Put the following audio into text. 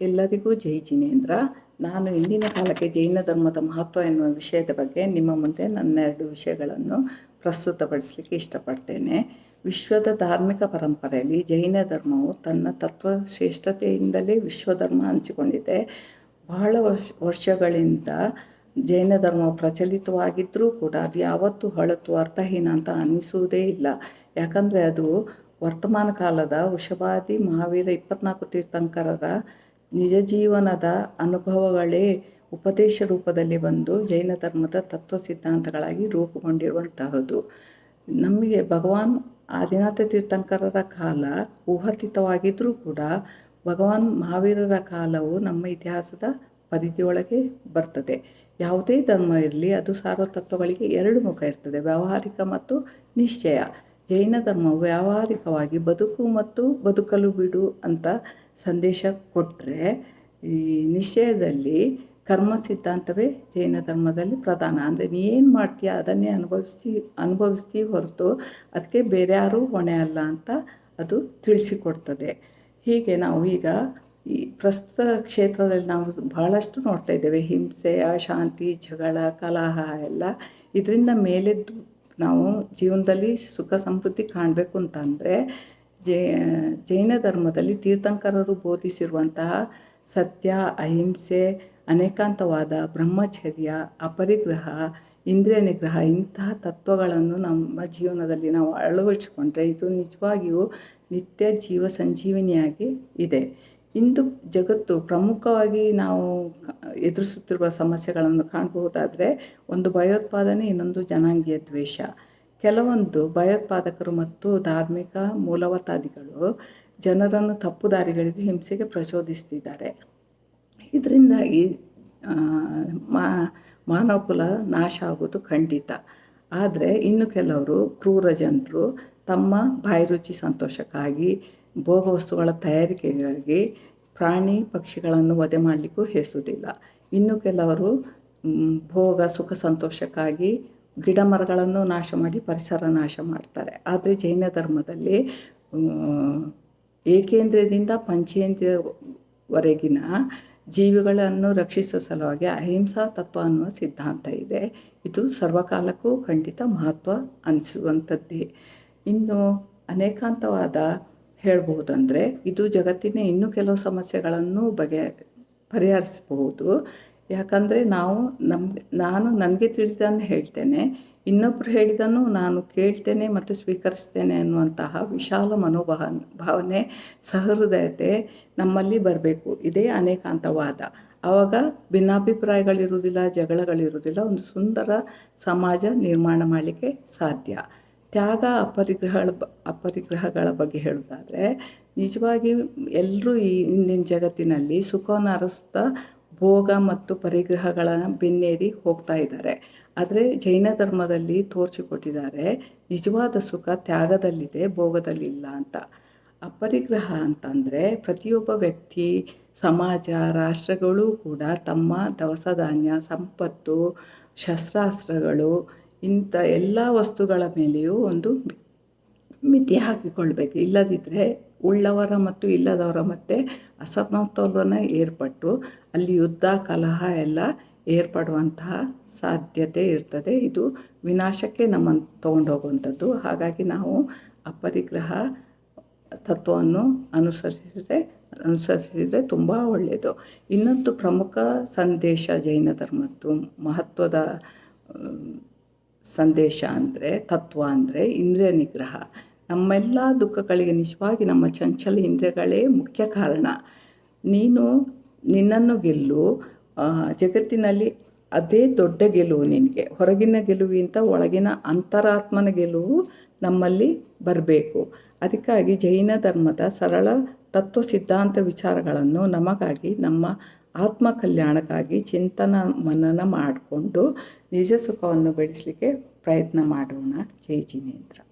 ಎಲ್ಲರಿಗೂ ಜೈ ಜಿನೇಂದ್ರ. ನಾನು ಇಂದಿನ ಕಾಲಕ್ಕೆ ಜೈನ ಧರ್ಮದ ಮಹತ್ವ ಎನ್ನುವ ವಿಷಯದ ಬಗ್ಗೆ ನಿಮ್ಮ ಮುಂದೆ ನನ್ನ ಎರಡು ವಿಷಯಗಳನ್ನು ಪ್ರಸ್ತುತಪಡಿಸಲಿಕ್ಕೆ ಇಷ್ಟಪಡ್ತೇನೆ. ವಿಶ್ವದ ಧಾರ್ಮಿಕ ಪರಂಪರೆಯಲ್ಲಿ ಜೈನ ಧರ್ಮವು ತನ್ನ ತತ್ವ ಶ್ರೇಷ್ಠತೆಯಿಂದಲೇ ವಿಶ್ವಧರ್ಮ ಹಂಚಿಕೊಂಡಿದೆ. ಬಹಳ ವರ್ಷ, ವರ್ಷಗಳಿಂದ ಜೈನ ಧರ್ಮ ಪ್ರಚಲಿತವಾಗಿದ್ದರೂ ಕೂಡ ಅದು ಯಾವತ್ತೂ ಹೊಳತು ಅರ್ಥಹೀನ ಅಂತ ಅನ್ನಿಸುವುದೇ ಇಲ್ಲ. ಯಾಕಂದರೆ ಅದು ವರ್ತಮಾನ ಕಾಲದ ವೃಷಭಾದಿ, ಮಹಾವೀರ ಇಪ್ಪತ್ನಾಲ್ಕು ತೀರ್ಥಂಕರರ ನಿಜ ಜೀವನದ ಅನುಭವಗಳೇ ಉಪದೇಶ ರೂಪದಲ್ಲಿ ಬಂದು ಜೈನ ಧರ್ಮದ ತತ್ವ ಸಿದ್ಧಾಂತಗಳಾಗಿ ರೂಪುಗೊಂಡಿರುವಂತಹದ್ದು. ನಮಗೆ ಭಗವಾನ್ ಆದಿನಾಥ ತೀರ್ಥಂಕರರ ಕಾಲ ಊಹಾತೀತವಾಗಿದ್ದರೂ ಕೂಡ ಭಗವಾನ್ ಮಹಾವೀರರ ಕಾಲವು ನಮ್ಮ ಇತಿಹಾಸದ ಪರಿಧಿಯೊಳಗೆ ಬರ್ತದೆ. ಯಾವುದೇ ಧರ್ಮ ಇರಲಿ ಅದು ಸಾರ್ವತತ್ವಗಳಿಗೆ ಎರಡು ಮುಖ ಇರ್ತದೆ, ವ್ಯಾವಹಾರಿಕ ಮತ್ತು ನಿಶ್ಚಯ. ಜೈನ ಧರ್ಮವು ವ್ಯಾವಹಾರಿಕವಾಗಿ ಬದುಕು ಮತ್ತು ಬದುಕಲು ಬಿಡು ಅಂತ ಸಂದೇಶ ಕೊಟ್ಟರೆ ಈ ನಿಶ್ಚಯದಲ್ಲಿ ಕರ್ಮ ಸಿದ್ಧಾಂತವೇ ಜೈನ ಧರ್ಮದಲ್ಲಿ ಪ್ರಧಾನ. ಅಂದರೆ ನೀ ಏನು ಮಾಡ್ತೀಯ? ಅದನ್ನೇ ಅನುಭವಿಸ್ತಿ ಅನುಭವಿಸ್ತೀವಿ ಹೊರತು ಅದಕ್ಕೆ ಬೇರೆ ಯಾರೂ ಹೊಣೆ ಅಲ್ಲ ಅಂತ ಅದು ತಿಳಿಸಿಕೊಡ್ತದೆ. ಹೀಗೆ ನಾವು ಈಗ ಈ ಪ್ರಸ್ತುತ ಕ್ಷೇತ್ರದಲ್ಲಿ ನಾವು ಬಹಳಷ್ಟು ನೋಡ್ತಾ ಇದ್ದೇವೆ. ಹಿಂಸೆ, ಅಶಾಂತಿ, ಜಗಳ, ಕಲಹ ಎಲ್ಲ ಇದರಿಂದ ಮೇಲೆದ್ದು ನಾವು ಜೀವನದಲ್ಲಿ ಸುಖ ಸಮೃದ್ಧಿ ಕಾಣಬೇಕು ಅಂತಂದರೆ ಜೈನ ಧರ್ಮದಲ್ಲಿ ತೀರ್ಥಂಕರರು ಬೋಧಿಸಿರುವಂತಹ ಸತ್ಯ, ಅಹಿಂಸೆ, ಅನೇಕಾಂತವಾದ ಬ್ರಹ್ಮಚರ್ಯ, ಅಪರಿಗ್ರಹ, ಇಂದ್ರಿಯ ನಿಗ್ರಹ ಇಂತಹ ತತ್ವಗಳನ್ನು ನಮ್ಮ ಜೀವನದಲ್ಲಿ ನಾವು ಅಳವಡಿಸಿಕೊಂಡ್ರೆ ಇದು ನಿಜವಾಗಿಯೂ ನಿತ್ಯ ಜೀವ ಸಂಜೀವಿನಿಯಾಗಿ ಇದೆ. ಇಂದು ಜಗತ್ತು ಪ್ರಮುಖವಾಗಿ ನಾವು ಎದುರಿಸುತ್ತಿರುವ ಸಮಸ್ಯೆಗಳನ್ನು ಕಾಣಬಹುದಾದರೆ ಒಂದು ಭಯೋತ್ಪಾದನೆ, ಇನ್ನೊಂದು ಜನಾಂಗೀಯ ದ್ವೇಷ. ಕೆಲವೊಂದು ಭಯೋತ್ಪಾದಕರು ಮತ್ತು ಧಾರ್ಮಿಕ ಮೂಲವತಾದಿಗಳು ಜನರನ್ನು ತಪ್ಪು ದಾರಿಗಳಿಗೆ ಹಿಂಸೆಗೆ ಪ್ರಚೋದಿಸ್ತಿದ್ದಾರೆ. ಇದರಿಂದಾಗಿ ಮಾನವ ಕುಲ ನಾಶ ಆಗೋದು ಖಂಡಿತ. ಆದರೆ ಇನ್ನು ಕೆಲವರು ಕ್ರೂರ ಜನರು ತಮ್ಮ ಬಾಯಿ ರುಚಿ ಸಂತೋಷಕ್ಕಾಗಿ ಭೋಗ ವಸ್ತುಗಳ ತಯಾರಿಕೆಗಾಗಿ ಪ್ರಾಣಿ ಪಕ್ಷಿಗಳನ್ನು ವಧೆ ಮಾಡಲಿಕ್ಕೂ ಹೆಸುವುದಿಲ್ಲ. ಇನ್ನು ಕೆಲವರು ಭೋಗ ಸುಖ ಸಂತೋಷಕ್ಕಾಗಿ ಗಿಡ ಮರಗಳನ್ನು ನಾಶ ಮಾಡಿ ಪರಿಸರ ನಾಶ ಮಾಡ್ತಾರೆ. ಆದರೆ ಜೈನ ಧರ್ಮದಲ್ಲಿ ಏಕೇಂದ್ರದಿಂದ ಪಂಚೇಂದ್ರಿಯವರೆಗಿನ ಜೀವಿಗಳನ್ನು ರಕ್ಷಿಸುವ ಸಲುವಾಗಿ ಅಹಿಂಸಾ ತತ್ವ ಅನ್ನುವ ಸಿದ್ಧಾಂತ ಇದೆ. ಇದು ಸರ್ವಕಾಲಕ್ಕೂ ಖಂಡಿತ ಮಹತ್ವ ಅನಿಸುವಂಥದ್ದೇ. ಇನ್ನು ಅನೇಕಾಂತವಾದ ಹೇಳ್ಬಹುದಂದರೆ ಇದು ಜಗತ್ತಿನ ಇನ್ನೂ ಕೆಲವು ಸಮಸ್ಯೆಗಳನ್ನು ಬಗೆ, ಪರಿಹರಿಸಬಹುದು. ಯಾಕಂದರೆ ನಾವು ನಮ್ಗೆ, ನಾನು ನನಗೆ ತಿಳಿದನ್ನು ಹೇಳ್ತೇನೆ ಇನ್ನೊಬ್ಬರು ಹೇಳಿದನ್ನು ನಾನು ಕೇಳ್ತೇನೆ ಮತ್ತು ಸ್ವೀಕರಿಸ್ತೇನೆ ಅನ್ನುವಂತಹ ವಿಶಾಲ ಮನೋಭಾವ, ಭಾವನೆ, ಸಹೃದಯತೆ ನಮ್ಮಲ್ಲಿ ಬರಬೇಕು. ಇದೇ ಅನೇಕಾಂತವಾದ. ಆವಾಗ ಭಿನ್ನಾಭಿಪ್ರಾಯಗಳಿರುವುದಿಲ್ಲ, ಜಗಳಗಳಿರುವುದಿಲ್ಲ, ಒಂದು ಸುಂದರ ಸಮಾಜ ನಿರ್ಮಾಣ ಮಾಡಲಿಕ್ಕೆ ಸಾಧ್ಯ. ತ್ಯಾಗ ಅಪರಿಗ್ರಹಗಳ ಅಪರಿಗ್ರಹಗಳ ಬಗ್ಗೆ ಹೇಳೋದಾದರೆ ನಿಜವಾಗಿ ಎಲ್ಲರೂ ಈ ಇಂದಿನ ಜಗತ್ತಿನಲ್ಲಿ ಸುಖವನ್ನು ಅರಸುತ್ತಾ ಭೋಗ ಮತ್ತು ಪರಿಗ್ರಹಗಳ ಬೆನ್ನೇರಿ ಹೋಗ್ತಾ ಇದ್ದಾರೆ. ಆದರೆ ಜೈನ ಧರ್ಮದಲ್ಲಿ ತೋರಿಸಿಕೊಟ್ಟಿದ್ದಾರೆ, ನಿಜವಾದ ಸುಖ ತ್ಯಾಗದಲ್ಲಿದೆ, ಭೋಗದಲ್ಲಿಲ್ಲ ಅಂತ. ಅಪರಿಗ್ರಹ ಅಂತಂದರೆ ಪ್ರತಿಯೊಬ್ಬ ವ್ಯಕ್ತಿ, ಸಮಾಜ, ರಾಷ್ಟ್ರಗಳು ಕೂಡ ತಮ್ಮ ದವಸ ಧಾನ್ಯ ಸಂಪತ್ತು, ಶಸ್ತ್ರಾಸ್ತ್ರಗಳು, ಇಂಥ ಎಲ್ಲ ವಸ್ತುಗಳ ಮೇಲೆಯೂ ಒಂದು ಮಿತಿ ಹಾಕಿಕೊಳ್ಬೇಕು. ಇಲ್ಲದಿದ್ದರೆ ಉಳ್ಳವರ ಮತ್ತು ಇಲ್ಲದವರ ಮತ್ತೆ ಅಸಮತೋಲನ ಏರ್ಪಟ್ಟು ಅಲ್ಲಿ ಯುದ್ಧ, ಕಲಹ ಎಲ್ಲ ಏರ್ಪಡುವಂತಹ ಸಾಧ್ಯತೆ ಇರ್ತದೆ. ಇದು ವಿನಾಶಕ್ಕೆ ನಮ್ಮನ್ನು ತೊಗೊಂಡೋಗುವಂಥದ್ದು. ಹಾಗಾಗಿ ನಾವು ಅಪರಿಗ್ರಹ ತತ್ವವನ್ನು ಅನುಸರಿಸಿದರೆ ಅನುಸರಿಸಿದರೆ ತುಂಬ ಒಳ್ಳೆಯದು. ಇನ್ನೊಂದು ಪ್ರಮುಖ ಸಂದೇಶ ಜೈನ ಧರ್ಮದ್ದು. ಮಹತ್ವದ ಸಂದೇಶ ಅಂದರೆ ತತ್ವ ಅಂದರೆ ಇಂದ್ರಿಯ ನಿಗ್ರಹ. ನಮ್ಮೆಲ್ಲ ದುಃಖಗಳಿಗೆ ನಿಜವಾಗಿ ನಮ್ಮ ಚಂಚಲ ಇಂದ್ರಿಯಗಳೇ ಮುಖ್ಯ ಕಾರಣ. ನೀನು ನಿನ್ನನ್ನು ಗೆಲ್ಲು ಜಗತ್ತಿನಲ್ಲಿ ಅದೇ ದೊಡ್ಡ ಗೆಲುವು ನಿನಗೆ. ಹೊರಗಿನ ಗೆಲುವಿಗಿಂತ ಒಳಗಿನ ಅಂತರಾತ್ಮನ ಗೆಲುವು ನಮ್ಮಲ್ಲಿ ಬರಬೇಕು. ಅದಕ್ಕಾಗಿ ಜೈನ ಧರ್ಮದ ಸರಳ ತತ್ವ ಸಿದ್ಧಾಂತ ವಿಚಾರಗಳನ್ನು ನಮಗಾಗಿ, ನಮ್ಮ ಆತ್ಮ ಕಲ್ಯಾಣಕ್ಕಾಗಿ ಚಿಂತನ ಮನನ ಮಾಡಿಕೊಂಡು ನಿಜ ಸುಖವನ್ನು ಬೆಳೆಸಲಿಕ್ಕೆ ಪ್ರಯತ್ನ ಮಾಡೋಣ. ಜೈ ಜಿನೇಂದ್ರ.